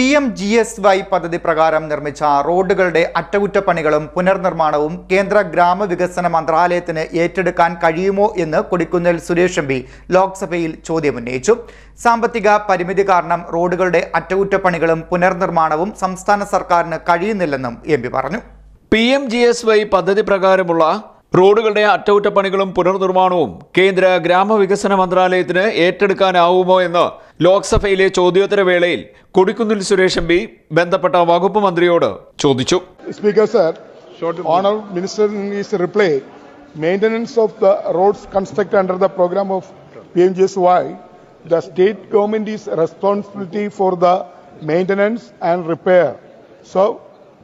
P M G S Y പദ്ധതി പ്രകാരം നിർമ്മിച്ച റോഡുകളുടെ അറ്റകുറ്റപ്പണികളും പുനർനിർമ്മാണവും കേന്ദ്ര ഗ്രാമവികസന മന്ത്രാലയത്തിന് ഏറ്റെടുക്കാൻ കഴിയുമോ എന്ന് കൊടിക്കുന്നിൽ സുരേഷ് എം പി ലോക്സഭയിൽ ചോദ്യമുന്നയിച്ചു. സാമ്പത്തിക പരിമിതി കാരണം റോഡുകളുടെ അറ്റകുറ്റപ്പണികളും പുനർനിർമ്മാണവും സംസ്ഥാന സർക്കാരിന് കഴിയുന്നില്ലെന്നും എം പറഞ്ഞു. P M G S Y പദ്ധതി പ്രകാരമുള്ള റോഡുകളുടെ അറ്റകുറ്റപ്പണികളും പുനർനിർമ്മാണവും കേന്ദ്ര ഗ്രാമവികസന മന്ത്രാലയത്തിന് ഏറ്റെടുക്കാനാവുമോ എന്ന് ലോക്സഭയിലെ ചോദ്യോത്തര വേളയിൽ കൊടിക്കുന്നിൽ സുരേഷ് എം ബന്ധപ്പെട്ട വകുപ്പ് മന്ത്രിയോട് ചോദിച്ചു. Speaker sir minister is reply maintenance of the roads construct under the program of P the state government is responsibility for the maintenance and repair so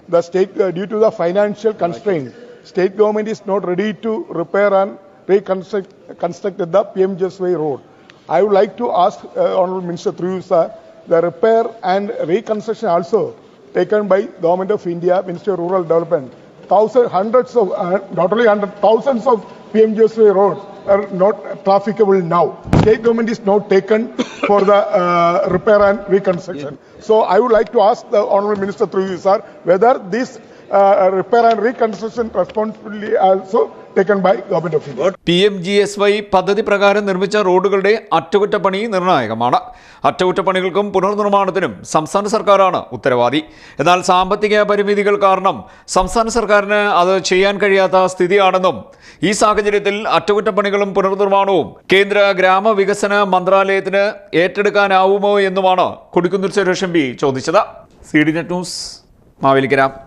the state due to the financial constraints state government is not ready to repair and reconstruct the PMGSY road. I would like to ask uh, Honorable Minister through sir, the repair and reconstruction also taken by Government of India, Ministry of Rural Development. Thousands, hundreds of, uh, not only hundred, thousands of PMGSY roads are not trafficable now. State government is not taken for the uh, repair and reconstruction. So I would like to ask the Honorable Minister through whether this uh, repair and reconstruction also taken by Government of India. P M G S Y പദ്ധതി പ്രകാരം നിർമ്മിച്ച റോഡുകളുടെ അറ്റകുറ്റപ്പണി നിർണായകമാണ്. അറ്റകുറ്റപ്പണികൾക്കും പുനർനിർമ്മാണത്തിനും സംസ്ഥാന സർക്കാരാണ് ഉത്തരവാദി. എന്നാൽ സാമ്പത്തിക പരിമിതികൾ കാരണം സംസ്ഥാന സർക്കാരിന് അത് ചെയ്യാൻ കഴിയാത്ത സ്ഥിതിയാണെന്നും ഈ സാഹചര്യത്തിൽ അറ്റകുറ്റപ്പണികളും പുനർനിർമ്മാണവും കേന്ദ്ര ഗ്രാമവികസന മന്ത്രാലയത്തിന് ഏറ്റെടുക്കാനാവുമോ എന്നുമാണ് കൊടിക്കുന്നിൽ സുരേഷ് എം പി ചോദിച്ചത്. C D net news Mavelikkara.